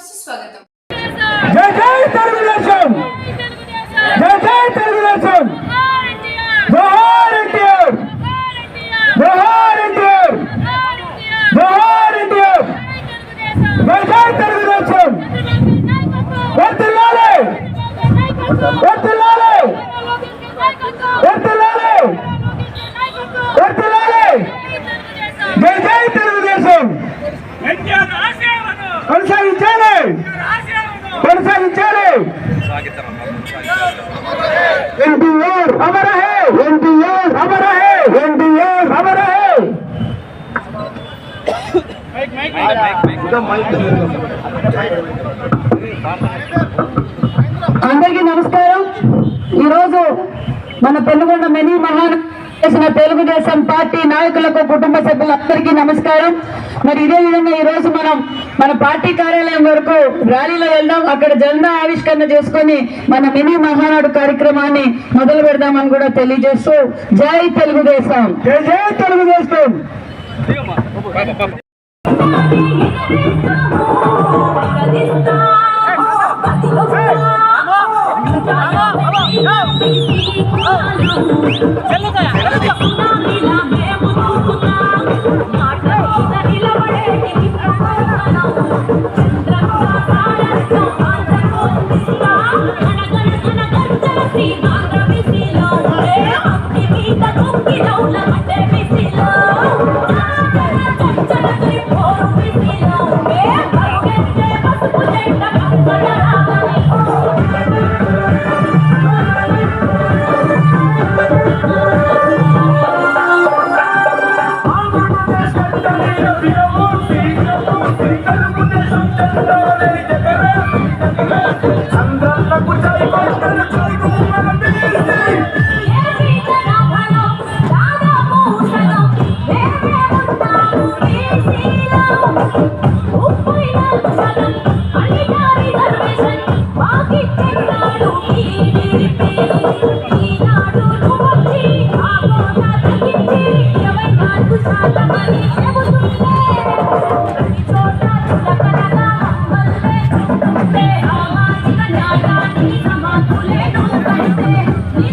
సుస్వాగతం జై అందరికీ నమస్కారం. ఈరోజు మన పెనుగొండ మెనీ మహాన్ చేసిన తెలుగుదేశం పార్టీ నాయకులకు కుటుంబ సభ్యులందరికీ నమస్కారం. మరి ఇదే విధంగా ఈ రోజు మనం మన పార్టీ కార్యాలయం వరకు ర్యాలీలో వెళ్దాం. అక్కడ జెండా ఆవిష్కరణ చేసుకొని మన మినీ మహానాడు కార్యక్రమాన్ని మొదలు పెడదామని కూడా తెలియజేస్తూ జై తెలుగుదేశం. జై తెలుగుదేశం. చంద్రన్నకు జై కొట్టను చూడు మన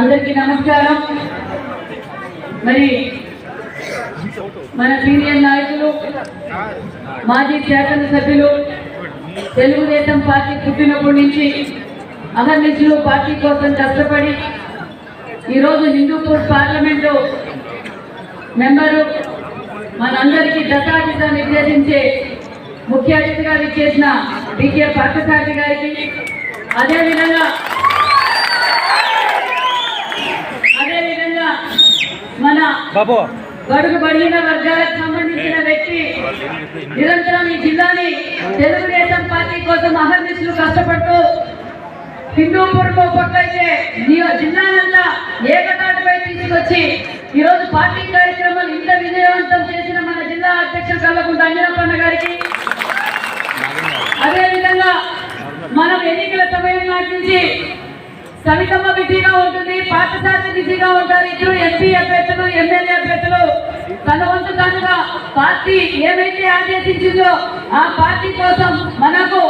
అందరికీ నమస్కారం మరి మన సీనియర్ నాయకులు మాజీ శాసనసభ్యులు తెలుగుదేశం పార్టీ పుట్టినప్పటి నుంచి అహర్నిశలు పార్టీ కోసం కష్టపడి ఈరోజు హిందూపూర్ పార్లమెంటు మెంబరు మనందరికీ దశాదిశ నిర్దేశించే ముఖ్య అతిథిగా చేసిన డికే పార్థసారథి గారికి అదేవిధంగా అదేవిధంగా మన బడుగు బడిన వర్గాలకు సంబంధించిన వ్యక్తి నిరంతరం ఈ జిల్లాని తెలుగుదేశం పార్టీ కోసం అహర్నిశలు కష్టపడుతూ హిందూపూర్ పక్కైతే జిల్లానంతా ఏకతాటిపై తీసుకొచ్చి ఈ రోజు పార్టీ కార్యక్రమాలు ఇంత విజయవంతం చేసిన మన జిల్లా అధ్యక్షుడు కల్లకుంట అంజనప్పన్న గారికి. అదేవిధంగా మనం ఎన్నికల సమయం నాటి నుంచి సవితమ్మ బిజీగా ఉంటుంది పాఠశాల బిజీగా ఉంటారు ఇద్దరు ఎంపీ ఎమ్మెల్యే తన పార్టీ ఏమైతే ఆదేశించిందో ఆ పార్టీ కోసం మనకు